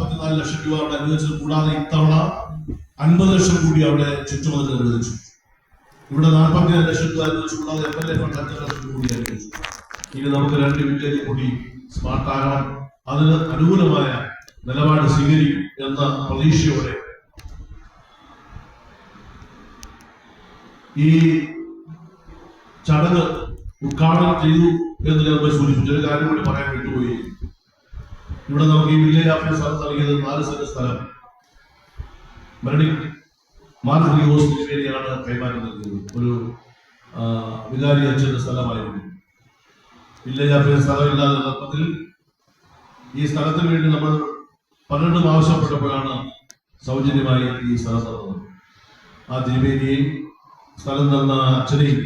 നാൽപ്പത്തിനാല് ലക്ഷം രൂപ അവിടെ അനുവദിച്ചത് കൂടാതെ ഇത്തവണ അൻപത് ലക്ഷം കൂടി അവിടെ ചുറ്റുമതിൽ അനുവദിച്ചു. ഇവിടെ നാൽപ്പത്തിനാല് ലക്ഷം രൂപ അനുവദിച്ചു. കൂടാതെ എം എൽ എ ഫണ്ട് അഞ്ച് ലക്ഷം കൂടി അനുവദിച്ചു. ഇനി നമുക്ക് രണ്ട് വില്ലേജ് കൂടി സ്മാർട്ട് ആകണം. അതിന് അനുകൂലമായ നിലപാട് സ്വീകരിക്കും എന്ന പ്രതീക്ഷയോടെ ഈ ചടങ്ങ് ഉദ്ഘാടനം ചെയ്തു എന്ന് ഞാൻ സൂചിപ്പിച്ചു. ഒരു കാര്യം കൂടി പറയാൻ വിട്ടുപോയി. ഇവിടെ നമുക്ക് ഈ വില്ലേജ് ഓഫീസ് നൽകിയത് നാല് സെന്റ് സ്ഥലം. മരടി മാനസിക ഹോസ്പിറ്റലിന് വേണ്ടിയാണ് കൈമാറ്റം നൽകിയത്. ഒരു വികാരി അച്ഛന്റെ സ്ഥലമായിരുന്നു. വില്ലേജ് ഓഫീസ് സ്ഥലമില്ലാതെ തത്വത്തിൽ ഈ സ്ഥലത്തിന് വേണ്ടി നമ്മൾ പലരും ആവശ്യപ്പെട്ടപ്പോഴാണ് സൗജന്യമായി ഈ സ്ഥലം തന്നത്. ആ തിരുവേദിയെയും സ്ഥലം തന്ന അച്ഛനെയും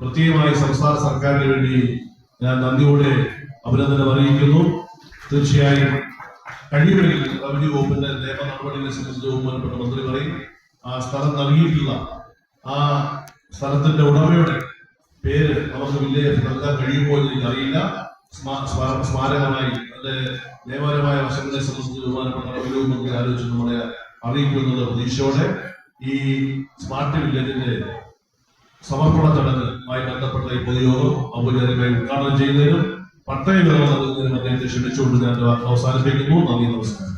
പ്രത്യേകമായി സംസ്ഥാന സർക്കാരിന് വേണ്ടി ഞാൻ നന്ദിയോടെ അഭിനന്ദനം അറിയിക്കുന്നു. തീർച്ചയായും കഴിയുമെങ്കിൽ റവന്യൂ വകുപ്പിന്റെ നിയമ നടപടികളെ സംബന്ധിച്ച് ബഹുമാനപ്പെട്ട മന്ത്രി പറയും ആ സ്ഥലം നൽകിയിട്ടുള്ള ആ സ്ഥലത്തിന്റെ ഉടമയുടെ പേര് നമുക്ക് വില്ലേജ് നൽകാൻ കഴിയുമോ എന്ന് എനിക്കറിയില്ല. സ്മാ- സ്മാ- സ്മാരകമായി അതിന്റെ നിയമപരമായ വശങ്ങളെ സംബന്ധിച്ച് ബഹുമാനപ്പെട്ട റവന്യൂ മന്ത്രി ആലോചിച്ച് നമ്മളെ അറിയിക്കുമെന്നുള്ള പ്രതീക്ഷയോടെ ഈ സ്മാർട്ട് വില്ലേജിന്റെ സമർപ്പണ ചടങ്ങുമായി ബന്ധപ്പെട്ട ഈ പൊതുയോഗം ഔപചാരികമായി ഉദ്ഘാടനം ചെയ്യുന്നതിനും പട്ടയ വിതരണം നൽകുന്നതിനും അദ്ദേഹത്തെ ക്ഷണിച്ചുകൊണ്ട് ഞാൻ അവസാനിപ്പിക്കുന്നു. നന്ദി നമസ്കാരം.